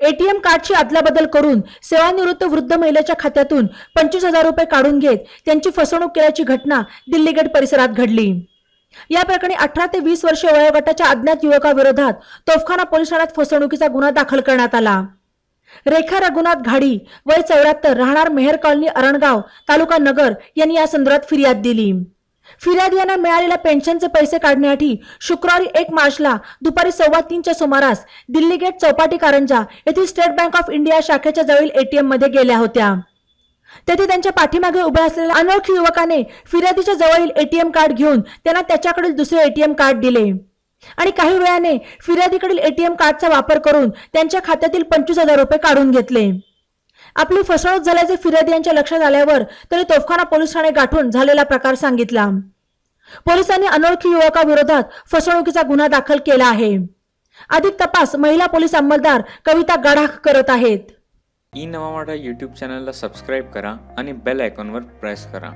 ATM कार्डची अदलाबदल करून सेवानिवृत्त वृद्ध महिलेच्या खात्यातून पंचवीस हजार रुपये काढून घेत त्यांची फसवणूक केल्याची घटना दिल्ली गेट परिसरात घडली. या प्रकरणी अठरा ते वीस वर्ष वयोगटाच्या अज्ञात युवकाविरोधात तोफखाना पोलीस ठाण्यात फसवणुकीचा गुन्हा दाखल करण्यात आला. रेखा रघुनाथ घाडी वय चौऱ्याहत्तर राहणार मेहर कॉलनी अरणगाव तालुका नगर यांनी या संदर्भात फिर्याद दिली. फिर्याद यांना मिळालेल्या पेन्शनचे पैसे काढण्यासाठी शुक्रवारी एक मार्चला दुपारी सव्वा तीनच्या सुमारास दिल्ली गेट चौपाटी कारंजा येथील स्टेट बँक ऑफ इंडिया शाखेच्या जवळील एटीएममध्ये गेल्या होत्या. तेथे त्यांच्या पाठीमागे उभ्या असलेल्या अनोळखी युवकाने फिर्यादीच्या जवळील एटीएम कार्ड घेऊन त्यांना त्याच्याकडील दुसरे एटीएम कार्ड दिले. आणि काही वेळाने फिर्यादीकडील एटीएम कार्डचा वापर करून त्यांच्या खात्यातील पंचवीस हजार रुपये काढून घेतले. आपली फसवणूक झाल्याचे फिर्यादी यांच्या लक्षात आल्यावर त्यांनी तोफखाना पोलीस ठाणे गाठून झालेला प्रकार सांगितला. पोलिसांनी अनोळखी युवकाविरोधात फसवणुकीचा गुन्हा दाखल केला आहे. अधिक तपास महिला पोलीस अंमलदार कविता गडाख करत आहेत. ई नवा मराठा यूट्यूब चॅनलला सबस्क्राईब करा आणि बेल आयकॉनवर प्रेस करा.